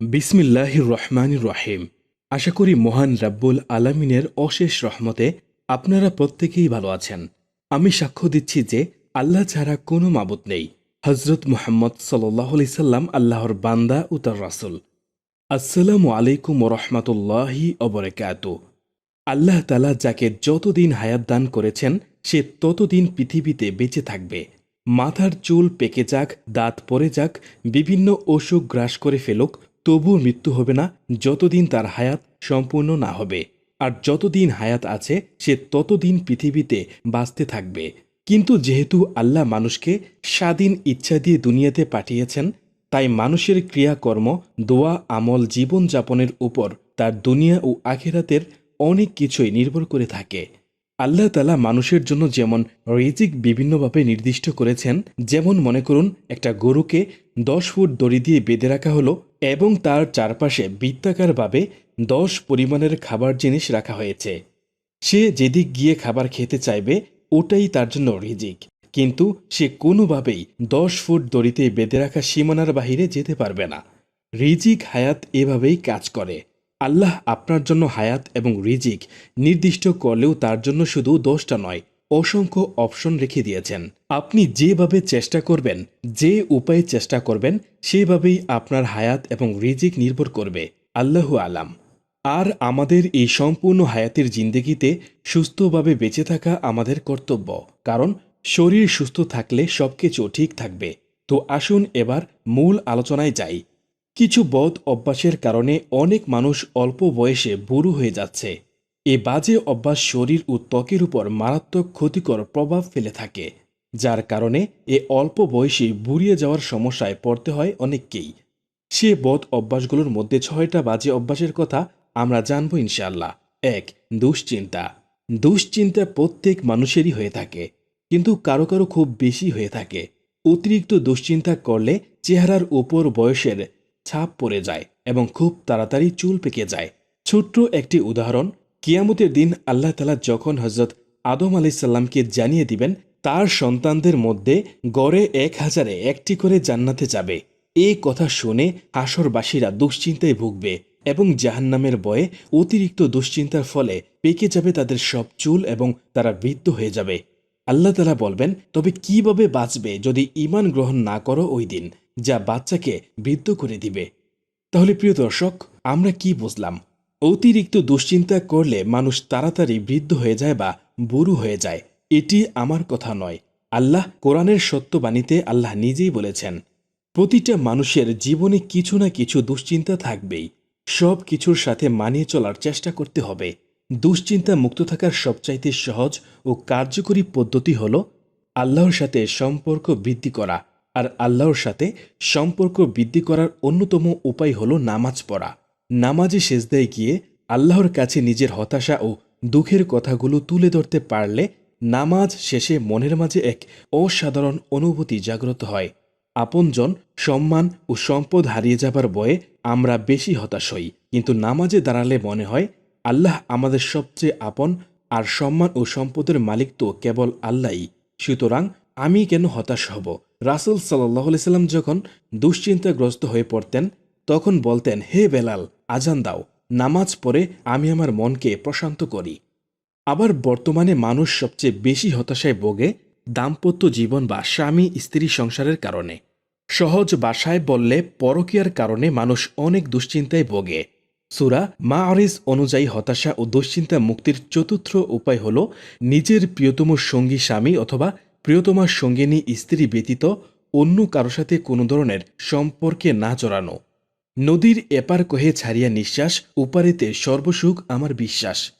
বিসমিল্লাহ রহমান রহিম। আশা করি মহান রাব্বুল আলামিনের অশেষ রহমতে আপনারা প্রত্যেকেই ভালো আছেন। আমি সাক্ষ্য দিচ্ছি যে আল্লাহ ছাড়া কোনো মাবুত নেই। হজরত মোহাম্মদ সাল্লাহ সাল্লাম আল্লাহর বান্দা ও তার রাসুল। আসসালামু আলাইকুম রহমতুল্লাহি অবরেকাত আল্লাহ তালা যাকে যতদিন হায়াত দান করেছেন, সে ততদিন পৃথিবীতে বেঁচে থাকবে। মাথার চুল পেকে যাক, দাঁত পরে যাক, বিভিন্ন অসুখ গ্রাস করে ফেলুক তবুও মৃত্যু হবে না, যতদিন তার হায়াত সম্পূর্ণ না হবে। আর যতদিন হায়াত আছে, সে ততদিন পৃথিবীতে বাঁচতে থাকবে। কিন্তু যেহেতু আল্লাহ মানুষকে স্বাধীন ইচ্ছা দিয়ে দুনিয়াতে পাঠিয়েছেন, তাই মানুষের ক্রিয়াকর্ম, দোয়া, আমল, জীবনযাপনের উপর তার দুনিয়া ও আখেরাতের অনেক কিছুই নির্ভর করে থাকে। আল্লাহ তালা মানুষের জন্য যেমন রিজিক বিভিন্নভাবে নির্দিষ্ট করেছেন, যেমন মনে করুন, একটা গরুকে দশ ফুট দড়ি দিয়ে বেঁধে রাখা হলো এবং তার চারপাশে বৃত্তাকারভাবে দশ পরিমাণের খাবার জিনিস রাখা হয়েছে। সে যেদিক গিয়ে খাবার খেতে চাইবে, ওটাই তার জন্য রিজিক। কিন্তু সে কোনোভাবেই দশ ফুট দড়িতে বেঁধে রাখা সীমানার বাহিরে যেতে পারবে না। রিজিক হায়াত এভাবেই কাজ করে। আল্লাহ আপনার জন্য হায়াত এবং রিজিক নির্দিষ্ট করলেও তার জন্য শুধু দোষটা নয়, অসংখ্য অপশন রেখে দিয়েছেন। আপনি যেভাবে চেষ্টা করবেন, যে উপায়ে চেষ্টা করবেন, সেভাবেই আপনার হায়াত এবং রিজিক নির্ভর করবে। আল্লাহু আলাম। আর আমাদের এই সম্পূর্ণ হায়াতের জিন্দগিতে সুস্থভাবে বেঁচে থাকা আমাদের কর্তব্য, কারণ শরীর সুস্থ থাকলে সব কিছু ঠিক থাকবে। তো আসুন এবার মূল আলোচনায় যাই। কিছু বদ অভ্যাসের কারণে অনেক মানুষ অল্প বয়সে বুড়ো হয়ে যাচ্ছে। এ বাজে অভ্যাস শরীর ও ত্বকের উপর মারাত্মক ক্ষতিকর প্রভাব ফেলে থাকে, যার কারণে এ অল্প বয়সে বুড়িয়ে যাওয়ার সমস্যায় পড়তে হয় অনেককেই। সে বদ অভ্যাসগুলোর মধ্যে ছয়টা বাজে অভ্যাসের কথা আমরা জানব ইনশাল্লাহ এক, দুশ্চিন্তা। দুশ্চিন্তা প্রত্যেক মানুষেরই হয়ে থাকে, কিন্তু কারও কারও খুব বেশি হয়ে থাকে। অতিরিক্ত দুশ্চিন্তা করলে চেহারার উপর বয়সের ছাপ পড়ে যায় এবং খুব তাড়াতাড়ি চুল পেকে যায়। ছোট্ট একটি উদাহরণ, কিয়ামতের দিন আল্লাহ তালা যখন হজরত আদম আলাইসাল্লামকে জানিয়ে দিবেন, তার সন্তানদের মধ্যে গড়ে এক হাজারে একটি করে জান্নাতে যাবে। এই কথা শুনে হাসরবাসীরা দুশ্চিন্তায় ভুগবে এবং জাহান্নামের বয়ে অতিরিক্ত দুশ্চিন্তার ফলে পেকে যাবে তাদের সব চুল এবং তারা বৃদ্ধ হয়ে যাবে। আল্লাহ তালা বলবেন, তবে কীভাবে বাঁচবে যদি ইমান গ্রহণ না করো ওই দিন? যা বাচ্চাকে বৃদ্ধ করে দিবে। তাহলে প্রিয় দর্শক, আমরা কি বুঝলাম? অতিরিক্ত দুশ্চিন্তা করলে মানুষ তাড়াতাড়ি বৃদ্ধ হয়ে যায় বা বুড়ো হয়ে যায়, এটি আমার কথা নয়। আল্লাহ কোরআনের সত্যবাণীতে আল্লাহ নিজেই বলেছেন, প্রতিটা মানুষের জীবনে কিছু না কিছু দুশ্চিন্তা থাকবেই। সব কিছুর সাথে মানিয়ে চলার চেষ্টা করতে হবে। দুশ্চিন্তা মুক্ত থাকার সবচাইতে সহজ ও কার্যকরী পদ্ধতি হল আল্লাহর সাথে সম্পর্ক বৃদ্ধি করা। আর আল্লাহর সাথে সম্পর্ক বৃদ্ধি করার অন্যতম উপায় হল নামাজ পড়া। নামাজে সেজদায় গিয়ে আল্লাহর কাছে নিজের হতাশা ও দুঃখের কথাগুলো তুলে ধরতে পারলে নামাজ শেষে মনের মাঝে এক অসাধারণ অনুভূতি জাগ্রত হয়। আপনজন সম্মান ও সম্পদ হারিয়ে যাবার বয়ে আমরা বেশি হতাশ হই। কিন্তু নামাজে দাঁড়ালে মনে হয়, আল্লাহ আমাদের সবচেয়ে আপন আর সম্মান ও সম্পদের মালিক তো কেবল আল্লাহই। সুতরাং আমি কেন হতাশ হব? রাসুল সাল্লাহ সাল্লাম যখন দুশ্চিন্তাগ্রস্ত হয়ে পড়তেন, তখন বলতেন, হে বেলাল, আজান দাও, নামাজ পড়ে আমি আমার মনকে প্রশান্ত করি। আবার বর্তমানে মানুষ সবচেয়ে বেশি হতাশায় ভোগে দাম্পত্য জীবন বা স্বামী স্ত্রী সংসারের কারণে। সহজ ভাষায় বললে পরকীয়ার কারণে মানুষ অনেক দুশ্চিন্তায় ভোগে। সুরা মা আরিস অনুযায়ী হতাশা ও দুশ্চিন্তা মুক্তির চতুর্থ উপায় হল নিজের প্রিয়তম সঙ্গী, স্বামী অথবা প্রিয়তমার সঙ্গিনী স্ত্রী ব্যতীত অন্য কারও সাথে কোনো ধরনের সম্পর্কে না জড়ানো। নদীর এপার কহে ছাড়িয়া নিঃশ্বাস, উপারেতে সর্বসুখ আমার বিশ্বাস।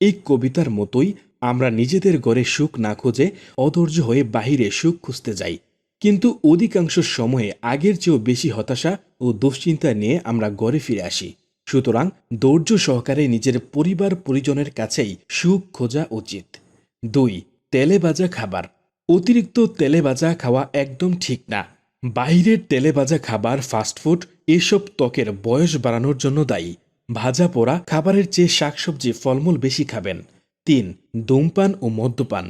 এই কবিতার মতোই আমরা নিজেদের ঘরে সুখ না খুঁজে অধৈর্য হয়ে বাহিরে সুখ খুঁজতে যাই। কিন্তু অধিকাংশ সময়ে আগের চেয়েও বেশি হতাশা ও দুশ্চিন্তা নিয়ে আমরা গড়ে ফিরে আসি। সুতরাং ধৈর্য সহকারে নিজের পরিবার পরিজনের কাছেই সুখ খোঁজা উচিত। দুই, তেলে বাজা খাবার। অতিরিক্ত তেলে ভাজা খাওয়া একদম ঠিক না। বাইরের তেলে ভাজা খাবার ফাস্টফুড এসব ত্বকের বয়স বাড়ানোর জন্য দায়ী। ভাজা পোড়া খাবারের চেয়ে শাকসবজি, ফলমূল বেশি খাবেন। তিন, ধূমপান ও মদ্যপান।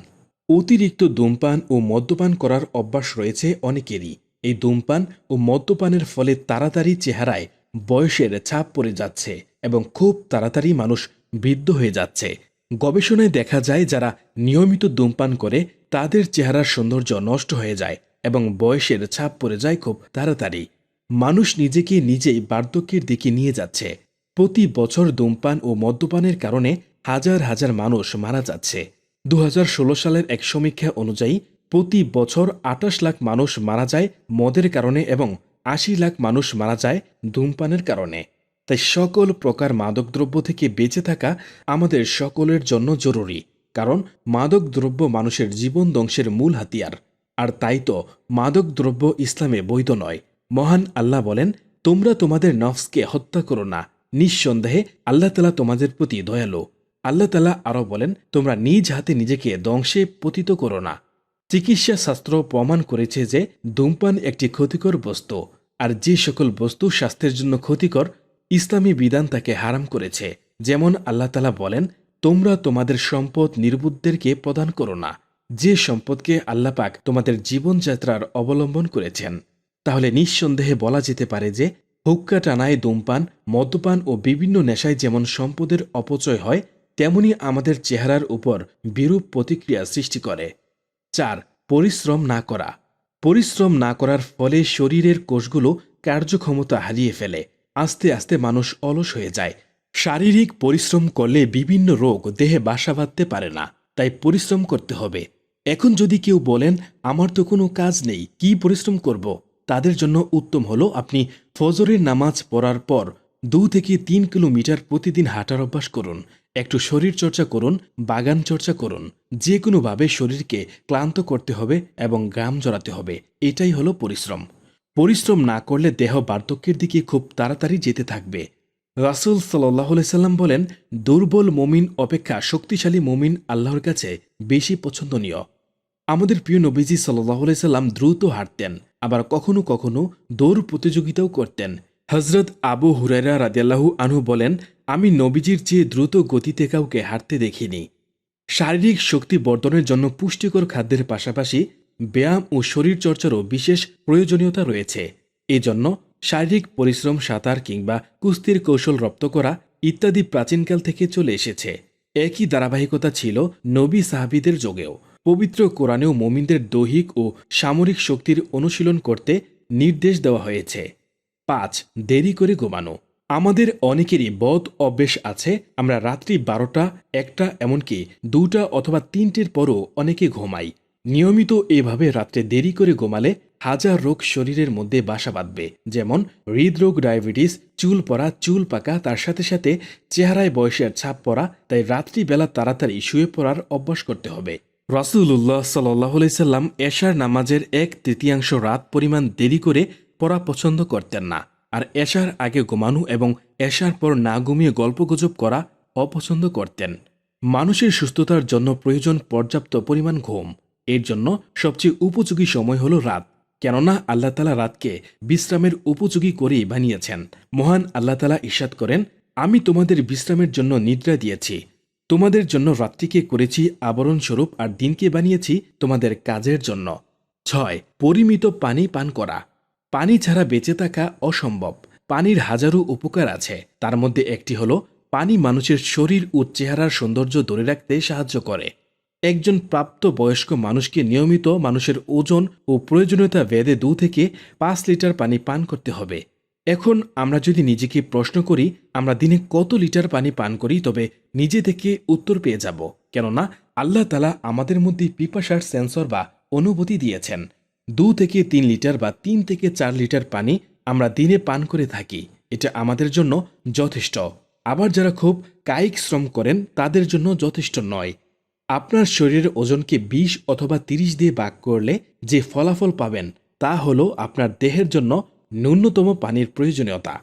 অতিরিক্ত ধূমপান ও মদ্যপান করার অভ্যাস রয়েছে অনেকেরই। এই ধূমপান ও মদ্যপানের ফলে তাড়াতাড়ি চেহারায় বয়সের ছাপ পড়ে যাচ্ছে এবং খুব তাড়াতাড়ি মানুষ বৃদ্ধ হয়ে যাচ্ছে। গবেষণায় দেখা যায় যারা নিয়মিত ধূমপান করে, তাদের চেহারার সৌন্দর্য নষ্ট হয়ে যায় এবং বয়সের ছাপ পড়ে যায় খুব তাড়াতাড়ি। মানুষ নিজেকে নিজেই বার্ধক্যের দিকে নিয়ে যাচ্ছে। প্রতি বছর ধূমপান ও মদ্যপানের কারণে হাজার হাজার মানুষ মারা যাচ্ছে। দু হাজার ষোলো সালের এক সমীক্ষা অনুযায়ী, প্রতি বছর আটাশ লাখ মানুষ মারা যায় মদের কারণে এবং আশি লাখ মানুষ মারা যায় ধূমপানের কারণে। তাই সকল প্রকার মাদকদ্রব্য থেকে বেঁচে থাকা আমাদের সকলের জন্য জরুরি, কারণ মাদকদ্রব্য মানুষের জীবন ধ্বংসের মূল হাতিয়ার। আর তাই তো মাদকদ্রব্য ইসলামে বৈধ নয়। মহান আল্লাহ বলেন, তোমরা তোমাদের নফসকে হত্যা করো না। নিঃসন্দেহে আল্লাহ তালা তোমাদের প্রতি দয়ালু। আল্লাহ তালা আরও বলেন, তোমরা নিজ হাতে নিজেকে ধ্বংসে পতিত করো না। চিকিৎসা শাস্ত্র প্রমাণ করেছে যে ধূমপান একটি ক্ষতিকর বস্তু, আর যে সকল বস্তু স্বাস্থ্যের জন্য ক্ষতিকর ইসলামী বিধান তাকে হারাম করেছে। যেমন আল্লাহ তালা বলেন, তোমরা তোমাদের সম্পদ নির্বুদ্ধদেরকে প্রদান করো না। যে সম্পদকে আল্লাপাক তোমাদের জীবনযাত্রার অবলম্বন করেছেন। তাহলে নিঃসন্দেহে বলা যেতে পারে যে, হুক্কা টানায় ধূমপান, মদ্যপান ও বিভিন্ন নেশায় যেমন সম্পদের অপচয় হয়, তেমনি আমাদের চেহারার উপর বিরূপ প্রতিক্রিয়া সৃষ্টি করে। চার, পরিশ্রম না করা। পরিশ্রম না করার ফলে শরীরের কোষগুলো কার্যক্ষমতা হারিয়ে ফেলে। আস্তে আস্তে মানুষ অলস হয়ে যায়। শারীরিক পরিশ্রম করলে বিভিন্ন রোগ দেহে বাসা বাঁধতে পারে না, তাই পরিশ্রম করতে হবে। এখন যদি কেউ বলেন, আমার তো কোনো কাজ নেই, কি পরিশ্রম করব? তাদের জন্য উত্তম হলো আপনি ফজরের নামাজ পড়ার পর দু থেকে তিন কিলোমিটার প্রতিদিন হাঁটার অভ্যাস করুন। একটু শরীর চর্চা করুন, বাগান চর্চা করুন। যে কোনোভাবে শরীরকে ক্লান্ত করতে হবে এবং গ্রাম জড়াতে হবে। এটাই হলো পরিশ্রম। পরিশ্রম না করলে দেহ বার্ধক্যের দিকে খুব তাড়াতাড়ি যেতে থাকবে। রাসুল সাল্লাহ সাল্লাম বলেন, দুর্বল মমিন অপেক্ষা শক্তিশালী মমিন আল্লাহর কাছে বেশি পছন্দনীয়। আমাদের প্রিয় নবীজি সাল্লাহ সাল্লাম দ্রুত হাঁটতেন, আবার কখনো কখনো দৌড় প্রতিযোগিতাও করতেন। হজরত আবু হুরাইরা রাদিয়াল্লাহু আনহু বলেন, আমি নবীজির চেয়ে দ্রুত গতিতে কাউকে হাঁটতে দেখিনি। শারীরিক শক্তি বর্ধনের জন্য পুষ্টিকর খাদ্যের পাশাপাশি ব্যায়াম ও শরীরচর্চারও বিশেষ প্রয়োজনীয়তা রয়েছে। এজন্য শারীরিক পরিশ্রম, সাঁতার কিংবা কুস্তির কৌশল রপ্ত করা ইত্যাদি প্রাচীনকাল থেকে চলে এসেছে। একই ধারাবাহিকতা ছিল নবী সাহাবিদের যোগেও। পবিত্র কোরআনেও মোমিনদের দৈহিক ও সামরিক শক্তির অনুশীলন করতে নির্দেশ দেওয়া হয়েছে। পাঁচ, দেরি করে ঘুমানো। আমাদের অনেকেরই বদ অভ্যেস আছে, আমরা রাত্রি বারোটা, একটা, এমনকি দুটা অথবা তিনটের পরও অনেকে ঘুমাই। নিয়মিত এভাবে রাত্রে দেরি করে ঘুমালে হাজার রোগ শরীরের মধ্যে বাসা বাঁধবে। যেমন হৃদরোগ, ডায়াবেটিস, চুল পড়া, চুল পাকা, তার সাথে সাথে চেহারায় বয়সের ছাপ পড়া, তাই রাত্রিবেলা তাড়াতাড়ি শুয়ে পড়ার অভ্যাস করতে হবে। রাসুল্লাহ সাল্লাহ সাল্লাম এশার নামাজের এক তৃতীয়াংশ রাত পরিমাণ দেরি করে পড়া পছন্দ করতেন না। আর এশার আগে ঘুমানো এবং এশার পর না ঘুমিয়ে গল্পগুজব করা অপছন্দ করতেন। মানুষের সুস্থতার জন্য প্রয়োজন পর্যাপ্ত পরিমাণ ঘুম। এর জন্য সবচেয়ে উপযোগী সময় হলো রাত। কেননা আল্লাহ তালা রাতকে বিশ্রামের উপযোগী করেই বানিয়েছেন। মহান আল্লাহ তালা ইস্বাদ করেন, আমি তোমাদের বিশ্রামের জন্য নিদ্রা দিয়েছি। তোমাদের জন্য রাত্রিকে করেছি আবরণ স্বরূপ আর দিনকে বানিয়েছি তোমাদের কাজের জন্য। ছয়, পরিমিত পানি পান করা। পানি ছাড়া বেঁচে থাকা অসম্ভব। পানির হাজারো উপকার আছে। তার মধ্যে একটি হলো, পানি মানুষের শরীর ও চেহারার সৌন্দর্য ধরে রাখতে সাহায্য করে। একজন প্রাপ্ত বয়স্ক মানুষকে নিয়মিত মানুষের ওজন ও প্রয়োজনীয়তা ভেদে দু থেকে পাঁচ লিটার পানি পান করতে হবে। এখন আমরা যদি নিজেকে প্রশ্ন করি, আমরা দিনে কত লিটার পানি পান করি, তবে নিজে থেকে উত্তর পেয়ে যাব। কেননা, আল্লাহ তালা আমাদের মধ্যে পিপাসার সেন্সর বা অনুভূতি দিয়েছেন। দু থেকে তিন লিটার বা তিন থেকে চার লিটার পানি আমরা দিনে পান করে থাকি। এটা আমাদের জন্য যথেষ্ট। আবার যারা খুব কায়িক শ্রম করেন, তাদের জন্য যথেষ্ট নয়। আপনার শরীরের ওজনকে বিশ অথবা তিরিশ দিয়ে ভাগ করলে যে ফলাফল পাবেন তা হলো আপনার দেহের জন্য ন্যূনতম পানির প্রয়োজনীয়তা।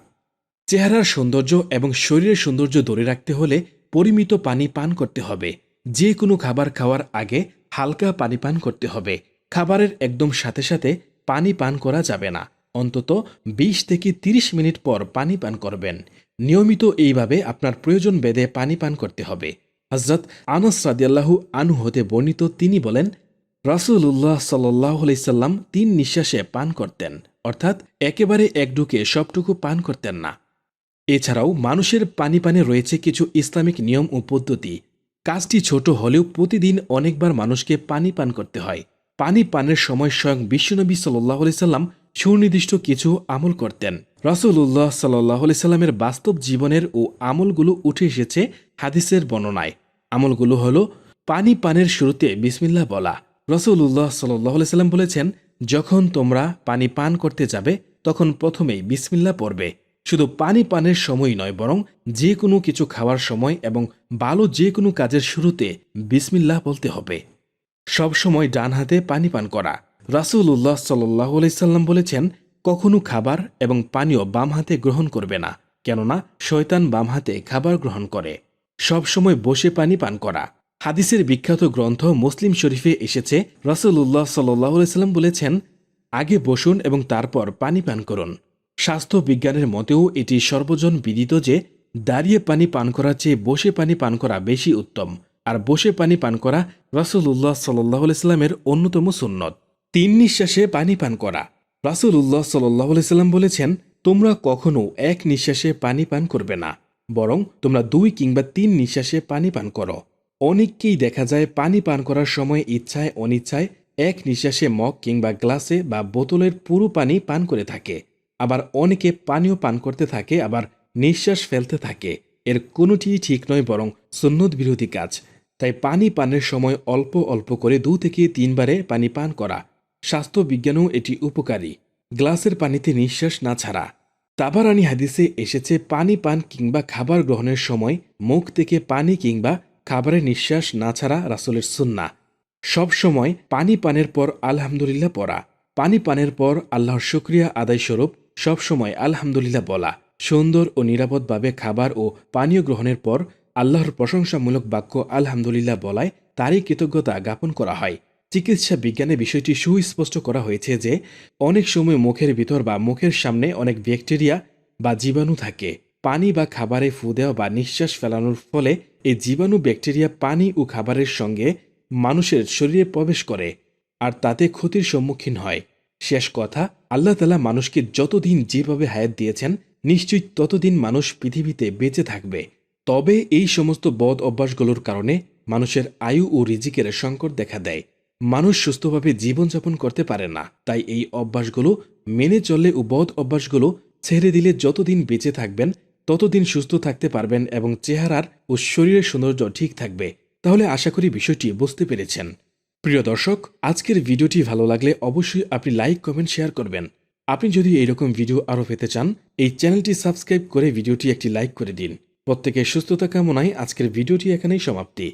চেহারার সৌন্দর্য এবং শরীরের সৌন্দর্য ধরে রাখতে হলে পরিমিত পানি পান করতে হবে। যে কোনো খাবার খাওয়ার আগে হালকা পানি পান করতে হবে। খাবারের একদম সাথে সাথে পানি পান করা যাবে না। অন্তত ২০ থেকে ৩০ মিনিট পর পানি পান করবেন। নিয়মিত এইভাবে আপনার প্রয়োজন বেদে পানি পান করতে হবে। হজরত আনস রাদিয়াল্লাহু আনু হতে বর্ণিত, তিনি বলেন রাসুল্লাহ সাল্লাম তিন নিঃশ্বাসে পান করতেন, অর্থাৎ একেবারে একডুকে সবটুকু পান করতেন না। এছাড়াও মানুষের পানি পানে রয়েছে কিছু ইসলামিক নিয়ম ও পদ্ধতি। কাজটি ছোট হলেও প্রতিদিন অনেকবার মানুষকে পানি পান করতে হয়। পানি পানের সময় স্বয়ং বিশ্বনবী সাল্লাহ সাল্লাম সুনির্দিষ্ট কিছু আমল করতেন। রসুল্লাহ সাল্লাহ সাল্লামের বাস্তব জীবনের ও আমলগুলো উঠে এসেছে হাদিসের বর্ণনায়। আমলগুলো হল, পানি পানের শুরুতে বিসমিল্লা বলা। রসুল্লাহ সাল্লাহ সাল্লাম বলেছেন, যখন তোমরা পানি পান করতে যাবে, তখন প্রথমেই বিসমিল্লা পড়বে। শুধু পানি পানের সময় নয়, বরং যে কোনো কিছু খাওয়ার সময় এবং ভালো যে কোনো কাজের শুরুতে বিসমিল্লাহ বলতে হবে। সবসময় ডান হাতে পানি পান করা। রাসুল্লাহ সাল্লাহ সাল্লাম বলেছেন, কখনো খাবার এবং পানীয় বাম হাতে গ্রহণ করবে না, কেননা শয়তান বাম হাতে খাবার গ্রহণ করে। সবসময় বসে পানি পান করা। হাদিসের বিখ্যাত গ্রন্থ মুসলিম শরীফে এসেছে। রাসুল্লাহ সাল্লাহ সাল্লাম বলেছেন, আগে বসুন এবং তারপর পানি পান করুন। স্বাস্থ্য বিজ্ঞানের মতেও এটি সর্বজন বিদিত যে, দাঁড়িয়ে পানি পান করার চেয়ে বসে পানি পান করা বেশি উত্তম। আর বসে পানি পান করা রাসুল্লাহ সাল্লাহ সাল্লামের অন্যতম সুন্নত। তিন নিঃশ্বাসে পানি পান করা। রাসুল্লাহ সাল্লাহ সাল্লাম বলেছেন, তোমরা কখনো এক নিঃশ্বাসে পানি পান করবে না। বরং তোমরা দুই কিংবা তিন নিঃশ্বাসে পানি পান করো। অনেককেই দেখা যায় পানি পান করার সময় ইচ্ছায় অনিচ্ছায় এক নিঃশ্বাসে মগ কিংবা গ্লাসে বা বোতলের পুরো পানি পান করে থাকে। আবার অনেকে পানীয় পান করতে থাকে, আবার নিঃশ্বাস ফেলতে থাকে। এর কোনোটিই ঠিক নয়, বরং সুন্নত বিরোধী কাজ। তাই পানি পানের সময় অল্প অল্প করে দু থেকে তিনবারে পানি পান করা। স্বাস্থ্য বিজ্ঞানেও এটি উপকারী। গ্লাসের পানিতে নিঃশ্বাস না ছাড়া। তাবারানি হাদিসে এসেছে পানি পান কিংবা খাবার গ্রহণের সময় মুখ থেকে পানি কিংবা খাবারের নিঃশ্বাস না ছাড়া রাসুলের সুন্না সব সময় পানি পানের পর আলহামদুলিল্লাহ পড়া। পানি পানের পর আল্লাহর শুক্রিয়া আদায়স্বরূপ সবসময় আলহামদুলিল্লাহ বলা। সুন্দর ও নিরাপদভাবে খাবার ও পানীয় গ্রহণের পর আল্লাহর প্রশংসামূলক বাক্য আলহামদুলিল্লাহ বলায় তারই কৃতজ্ঞতা জ্ঞাপন করা হয়। চিকিৎসা বিজ্ঞানে বিষয়টি সুস্পষ্ট করা হয়েছে যে, অনেক সময় মুখের ভিতর বা মুখের সামনে অনেক ব্যাকটেরিয়া বা জীবাণু থাকে। পানি বা খাবারে ফু দেওয়া বা নিঃশ্বাস ফেলানোর ফলে এই জীবাণু ব্যাকটেরিয়া পানি ও খাবারের সঙ্গে মানুষের শরীরে প্রবেশ করে আর তাতে ক্ষতির সম্মুখীন হয়। শেষ কথা, আল্লাহ তালা মানুষকে যতদিন যেভাবে হায়াত দিয়েছেন, নিশ্চয়ই ততদিন মানুষ পৃথিবীতে বেঁচে থাকবে। তবে এই সমস্ত বদ অভ্যাসগুলোর কারণে মানুষের আয়ু ও রিজিকের সংকট দেখা দেয়। মানুষ সুস্থভাবে জীবনযাপন করতে পারে না। তাই এই অভ্যাসগুলো মেনে চললে ও বদ অভ্যাসগুলো ছেড়ে দিলে যতদিন বেঁচে থাকবেন, ততদিন সুস্থ থাকতে পারবেন এবং চেহারার ও শরীরের সৌন্দর্য ঠিক থাকবে। তাহলে আশা করি বিষয়টি বুঝতে পেরেছেন। প্রিয় দর্শক, আজকের ভিডিওটি ভালো লাগলে অবশ্যই আপনি লাইক, কমেন্ট, শেয়ার করবেন। আপনি যদি এইরকম ভিডিও আরও পেতে চান, এই চ্যানেলটি সাবস্ক্রাইব করে ভিডিওটি একটি লাইক করে দিন। প্রত্যেকের সুস্থতা কামনায় আজকের ভিডিওটি এখানেই সমাপ্তি।